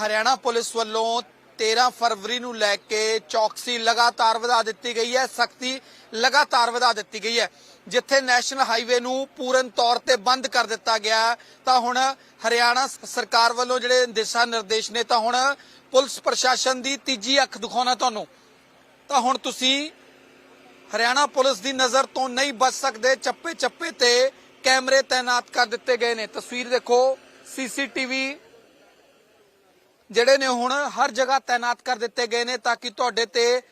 Haryana police ਵੱਲੋਂ 13 ਫਰਵਰੀ ਨੂੰ ਲੈ ਕੇ ਚੌਕਸੀ ਲਗਾਤਾਰ ਵਧਾ ਦਿੱਤੀ ਗਈ ਹੈ, ਸਖਤੀ ਲਗਾਤਾਰ ਵਧਾ ਦਿੱਤੀ ਗਈ ਹੈ। ਜਿੱਥੇ ਨੈਸ਼ਨਲ ਹਾਈਵੇ ਨੂੰ ਪੂਰਨ ਤੌਰ ਤੇ ਬੰਦ ਕਰ ਦਿੱਤਾ ਗਿਆ, ਤਾਂ ਹੁਣ ਹਰਿਆਣਾ ਸਰਕਾਰ ਵੱਲੋਂ ਜਿਹੜੇ ਦਿਸ਼ਾ ਨਿਰਦੇਸ਼ ਨੇ, ਤਾਂ ਹੁਣ ਪੁਲਿਸ ਪ੍ਰਸ਼ਾਸਨ ਦੀ ਤੀਜੀ ਅੱਖ ਦਿਖਾਉਣਾ ਤੁਹਾਨੂੰ। ਤਾਂ ਹੁਣ ਤੁਸੀਂ ਹਰਿਆਣਾ ਪੁਲਿਸ ਦੀ ਨਜ਼ਰ ਤੋਂ ਨਹੀਂ ਬਚ ਸਕਦੇ ਚੱਪੇ ਚੱਪੇ ਤੇ ਕੈਮਰੇ ਤਾਇਨਾਤ ਕਰ ਦਿੱਤੇ ਗਏ ਨੇ। ਤਸਵੀਰ ਦੇਖੋ, ਸੀਸੀਟੀਵੀ ਜਿਹੜੇ ਨੇ ਹੁਣ ਹਰ ਜਗ੍ਹਾ ਤਾਇਨਾਤ ਕਰ ਦਿੱਤੇ ਗਏ ਨੇ ਤਾਂ ਕਿ ਤੁਹਾਡੇ ਤੇ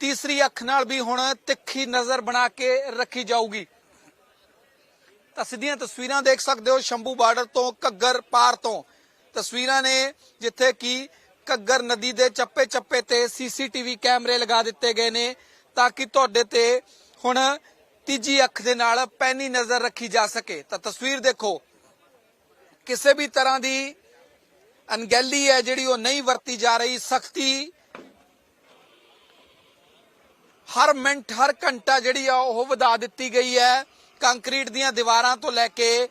ਤੀਸਰੀ ਅੱਖ ਨਾਲ ਵੀ ਹੁਣ ਤਿੱਖੀ ਨਜ਼ਰ ਬਣਾ ਕੇ ਰੱਖੀ ਜਾਊਗੀ। ਤਾਂ ਸਿੱਧੀਆਂ ਤਸਵੀਰਾਂ ਦੇਖ ਸਕਦੇ ਹੋ ਸ਼ੰਭੂ ਬਾਰਡਰ ਤੋਂ ਘੱਗਰ ਪਾਰ ਤੋਂ। ਤਸਵੀਰਾਂ ਨੇ ਜਿੱਥੇ ਕਿ ਘੱਗਰ ਨਦੀ ਦੇ ਚੱਪੇ ਚੱਪੇ ਤੇ ਸੀਸੀਟੀਵੀ ਕੈਮਰੇ ਲਗਾ ਦਿੱਤੇ ਗਏ ਨੇ ਤਾਂ ਕਿ ਤੁਹਾਡੇ ਤੇ ਹੁਣ ਤੀਜੀ ਅੱਖ ਦੇ ਨਾਲ ਪੈਨੀ ਨਜ਼ਰ ਰੱਖੀ ਜਾ ਸਕੇ। ਤਾਂ ਤਸਵੀਰ ਦੇਖੋ, ਕਿਸੇ ਵੀ ਤਰ੍ਹਾਂ ਦੀ ਅਣਗਹਿਲੀ ਹੈ ਜਿਹੜੀ ਉਹ ਨਹੀਂ ਵਰਤੀ ਜਾ ਰਹੀ ਸਖਤੀ ਹਰ ਮਿੰਟ ਹਰ ਘੰਟਾ ਜਿਹੜੀ ਆ ਉਹ ਵਧਾ ਦਿੱਤੀ ਗਈ ਹੈ ਕੰਕਰੀਟ ਦੀਆਂ ਦੀਵਾਰਾਂ ਤੋਂ ਲੈ ਕੇ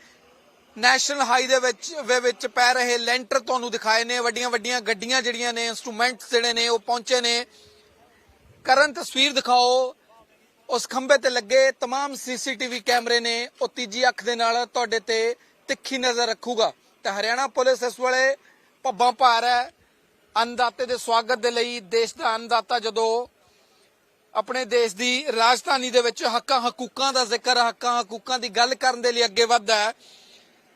ਨੈਸ਼ਨਲ ਹਾਈ ਦੇ ਵਿੱਚ ਵੇ ਵਿੱਚ ਪੈ ਰਹੇ ਲੈਂਟਰ ਤੁਹਾਨੂੰ ਦਿਖਾਏ ਨੇ ਵੱਡੀਆਂ ਵੱਡੀਆਂ ਗੱਡੀਆਂ ਜਿਹੜੀਆਂ ਨੇ ਇਨਸਟਰੂਮੈਂਟਸ ਜਿਹੜੇ ਨੇ ਉਹ ਪਹੁੰਚੇ ਨੇ ਕਰਨ ਤਸਵੀਰ ਦਿਖਾਓ ਉਸ ਖੰਭੇ ਤੇ ਲੱਗੇ तमाम ਸੀਸੀਟੀਵੀ ਕੈਮਰੇ ਨੇ ਉਹ ਤੀਜੀ ਅੱਖ ਦੇ ਨਾਲ ਤੁਹਾਡੇ ਤੇ ਤਿੱਖੀ ਨਜ਼ਰ ਰੱਖੂਗਾ ਤੇ ਹਰਿਆਣਾ ਪੁਲਿਸ ਇਸ ਵੇਲੇ ਪੱਬਾਂ ਭਾਰ ਹੈ। ਅੰਨਦਾਤੇ ਦੇ ਸਵਾਗਤ ਦੇ ਲਈ ਦੇਸ਼ ਦਾ ਅੰਨਦਾਤਾ ਜਦੋਂ ਆਪਣੇ ਦੇਸ਼ ਦੀ ਰਾਜਧਾਨੀ ਦੇ ਵਿੱਚ ਹੱਕਾਂ ਹਕੂਕਾਂ ਦਾ ਜ਼ਿਕਰ, ਹੱਕਾਂ ਹਕੂਕਾਂ ਦੀ ਗੱਲ ਕਰਨ ਦੇ ਲਈ ਅੱਗੇ ਵੱਧਦਾ ਹੈ,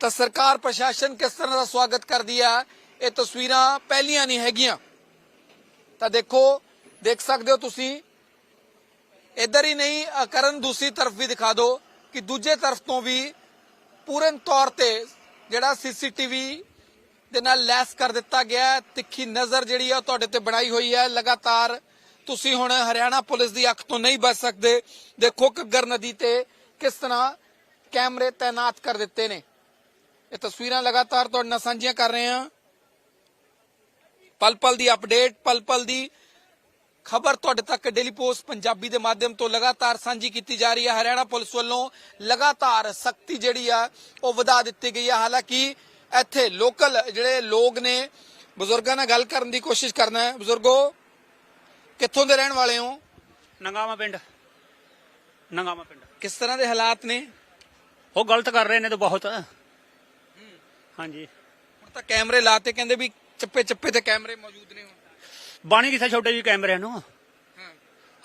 ਤਾਂ ਸਰਕਾਰ ਪ੍ਰਸ਼ਾਸਨ ਕਿਸ ਤਰ੍ਹਾਂ ਦਾ ਸਵਾਗਤ ਕਰਦੀ ਹੈ ਇਹ ਤਸਵੀਰਾਂ ਪਹਿਲੀਆਂ ਨਹੀਂ ਹੈਗੀਆਂ। ਤਾਂ ਦੇਖੋ, ਦੇਖ ਸਕਦੇ ਹੋ ਤੁਸੀਂ, ਇਧਰ ਹੀ ਨਹੀਂ ਕਰਨ ਦੂਸਰੀ ਤਰਫ ਵੀ ਦਿਖਾ ਦਿਓ ਕਿ ਦੂਜੇ ਤਰਫ ਤੋਂ ਵੀ ਪੂਰਨ ਤੌਰ ਤੇ ਜਿਹੜਾ ਸੀਸੀਟੀਵੀ ਦੇ ਨਾਲ ਲੈਸ ਕਰ ਦਿੱਤਾ ਗਿਆ ਹੈ। ਤਿੱਖੀ ਨਜ਼ਰ ਜਿਹੜੀ ਆ ਤੁਹਾਡੇ ਤੇ ਬਣਾਈ ਹੋਈ ਹੈ। ਲਗਾਤਾਰ ਤੁਸੀਂ ਹੁਣ ਹਰਿਆਣਾ ਪੁਲਿਸ ਦੀ ਅੱਖ ਤੋਂ ਨਹੀਂ ਬਚ ਸਕਦੇ। ਦੇਖੋ ਘੱਗਰ ਨਦੀ ਤੇ ਕਿਸ ਤਰ੍ਹਾਂ ਕੈਮਰੇ ਤਾਇਨਾਤ ਕਰ ਦਿੱਤੇ ਨੇ। ਇਹ ਤਸਵੀਰਾਂ ਲਗਾਤਾਰ ਤੁਹਾਡੇ ਨਾਲ ਸਾਂਝੀਆਂ ਕਰ ਰਹੇ ਹਾਂ। ਪਲ ਪਲ ਦੀ ਅਪਡੇਟ ਪਲ ਪਲ ਦੀ ਖਬਰ ਤੁਹਾਡੇ ਤੱਕ ਡੇਲੀ ਪੋਸਟ ਪੰਜਾਬੀ ਦੇ ਮਾਧਿਅਮ ਤੋਂ ਲਗਾਤਾਰ ਸਾਂਝੀ ਕੀਤੀ ਜਾ ਰਹੀ ਹੈ। ਹਰਿਆਣਾ ਪੁਲਿਸ ਵੱਲੋਂ ਲਗਾਤਾਰ ਸਖਤੀ ਜਿਹੜੀ ਆ ਉਹ ਵਧਾ ਦਿੱਤੀ ਗਈ ਹੈ। ਹਾਲਾਂਕਿ ਇੱਥੇ ਲੋਕਲ ਜਿਹੜੇ ਲੋਕ ਨੇ ਬਜ਼ੁਰਗਾਂ ਨਾਲ ਗੱਲ ਕਰਨ ਦੀ ਕੋਸ਼ਿਸ਼ ਕਰਨਾ ਹੈ। ਬਜ਼ੁਰਗੋ ਕਿੱਥੋਂ ਦੇ ਰਹਿਣ ਵਾਲੇ ਹੋ? ਨੰਗਾਵਾ ਪਿੰਡ। ਨੰਗਾਵਾ ਪਿੰਡ। ਕਿਸ ਤਰ੍ਹਾਂ ਦੇ ਹਾਲਾਤ ਨੇ? ਉਹ ਗਲਤ ਕਰ ਰਹੇ ਨੇ ਤਾਂ ਬਹੁਤ। ਹਾਂਜੀ। ਹੁਣ ਤਾਂ ਕੈਮਰੇ ਲਾਤੇ ਕਹਿੰਦੇ ਵੀ ਚੱਪੇ ਚੱਪੇ ਤੇ ਕੈਮਰੇ ਮੌਜੂਦ ਨੇ ਹੁਣ। ਬਾਣੀ ਕਿਸੇ ਛੋਟੇ ਜਿਹੇ ਕੈਮਰਿਆਂ ਨੂੰ।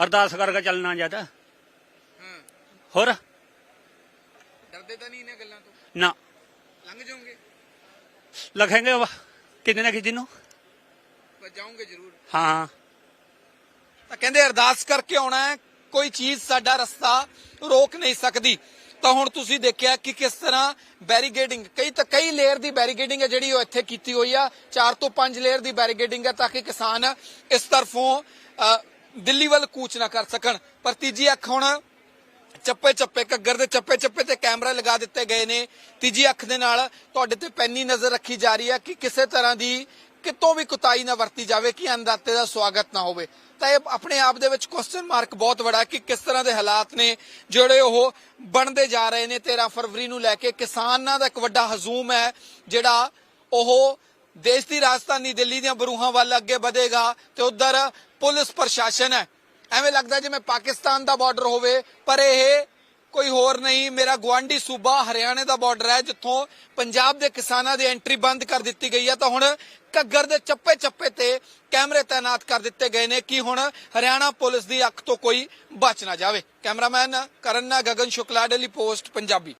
ਅਰਦਾਸ ਕਰਕੇ ਚੱਲਣਾ ਜ਼ਿਆਦਾ ਹੋਰ? ਡਰਦੇ ਤਾਂ ਨਹੀਂ ਇਹਨਾਂ ਗੱਲਾਂ ਤੋਂ? ਨਾ। ਲੰਘ ਜਾਓਗੇ? ਲਖੇਂਗੇ ਕਿਤੇ ਨਾ ਕਿਤੇ ਨੂੰ? ਪਰ ਜਾਓਗੇ ਜ਼ਰੂਰ। ਹਾਂ। ਤਾਂ ਕਹਿੰਦੇ ਅਰਦਾਸ ਕਰਕੇ ਆਉਣਾ ਹੈ ਕੋਈ ਚੀਜ਼ ਸਾਡਾ ਰਸਤਾ ਰੋਕ ਨਹੀਂ ਸਕਦੀ। ਤਾਂ ਹੁਣ ਤੁਸੀਂ ਦੇਖਿਆ ਕਿ ਕਿਸ ਤਰ੍ਹਾਂ ਬੈਰੀਗੇਡਿੰਗ ਕਈ ਤਾਂ ਕਈ ਲੇਅਰ ਦੀ ਬੈਰੀਗੇਡਿੰਗ ਹੈ ਜਿਹੜੀ ਉਹ ਇੱਥੇ ਕੀਤੀ ਹੋਈ ਆ। 4 ਤੋਂ 5 ਲੇਅਰ ਦੀ ਬੈਰੀਗੇਡਿੰਗ ਹੈ ਤਾਂ ਕਿ ਕਿਸਾਨ ਇਸ ਤਰਫੋਂ ਦਿੱਲੀ ਵੱਲ ਕੂਚ ਨਾ ਕਰ ਸਕਣ। ਪਰ ਤੀਜੀ ਅੱਖ ਹੁਣ ਚੱਪੇ ਚੱਪੇ, ਘੱਗਰ ਦੇ ਚੱਪੇ ਚੱਪੇ ਤੇ ਕੈਮਰਾ ਲਗਾ ਦਿੱਤੇ ਗਏ ਨੇ। ਤੀਜੀ ਅੱਖ ਦੇ ਨਾਲ ਤੁਹਾਡੇ ਤੇ ਪੈਨੀ ਨਜ਼ਰ ਰੱਖੀ ਜਾ ਰਹੀ ਹੈ ਕਿ ਕਿਸੇ ਤਰ੍ਹਾਂ ਦੀ ਕਿਤੋਂ ਵੀ ਕੁਤਾਈ ਨਾ ਵਰਤੀ ਜਾਵੇ, ਕਿ ਅੰਦਾਤੇ ਦਾ ਸਵਾਗਤ ਨਾ ਹੋਵੇ। ਤਾਂ ਇਹ ਆਪਣੇ ਆਪ ਦੇ ਵਿੱਚ ਕੁਐਸਚਨ ਮਾਰਕ ਬਹੁਤ ਬੜਾ ਕਿ ਕਿਸ ਤਰ੍ਹਾਂ ਦੇ ਹਾਲਾਤ ਨੇ, ਜਿਹੜੇ ਉਹ ਬਣਦੇ ਜਾ ਰਹੇ ਨੇ। 13 ਫਰਵਰੀ ਨੂੰ ਲੈ ਕੇ ਕਿਸਾਨਾਂ ਦਾ ਇੱਕ ਵੱਡਾ ਹਜ਼ੂਮ ਹੈ, ਜਿਹੜਾ ਉਹ ਦੇਸ਼ ਦੀ ਰਾਜਧਾਨੀ ਦਿੱਲੀ ਦੀਆਂ ਬਰੂਹਾਂ ਵੱਲ ਅੱਗੇ ਵਧੇਗਾ ਤੇ ਉਧਰ ਪੁਲਿਸ ਪ੍ਰਸ਼ਾਸਨ ਹੈ। ਐਵੇਂ ਲੱਗਦਾ ਜਿਵੇਂ ਪਾਕਿਸਤਾਨ ਦਾ ਬਾਰਡਰ ਹੋਵੇ, ਪਰ ਇਹ ਕੋਈ ਹੋਰ ਨਹੀਂ, ਮੇਰਾ ਗਵਾਂਢੀ ਸੂਬਾ ਹਰਿਆਣੇ ਦਾ ਬਾਰਡਰ ਹੈ, ਜਿੱਥੋਂ ਪੰਜਾਬ ਦੇ ਕਿਸਾਨਾਂ ਦੀ ਐਂਟਰੀ ਬੰਦ ਕਰ ਦਿੱਤੀ ਗਈ ਹੈ। ਤਾਂ ਹੁਣ ਘੱਗਰ ਦੇ ਚੱਪੇ ਚੱਪੇ ਤੇ ਕੈਮਰੇ ਤਾਇਨਾਤ ਕਰ ਦਿੱਤੇ ਗਏ ਨੇ ਕਿ ਹੁਣ ਹਰਿਆਣਾ ਪੁਲਿਸ ਦੀ ਅੱਖ ਤੋਂ ਕੋਈ ਬਚ ਨਾ ਜਾਵੇ। ਕੈਮਰਾਮੈਨ ਕਰਨ ਨਾਲ ਗਗਨ ਸ਼ੁਕਲਾ ਡੇਲੀ ਪੋਸਟ ਪੰਜਾਬੀ।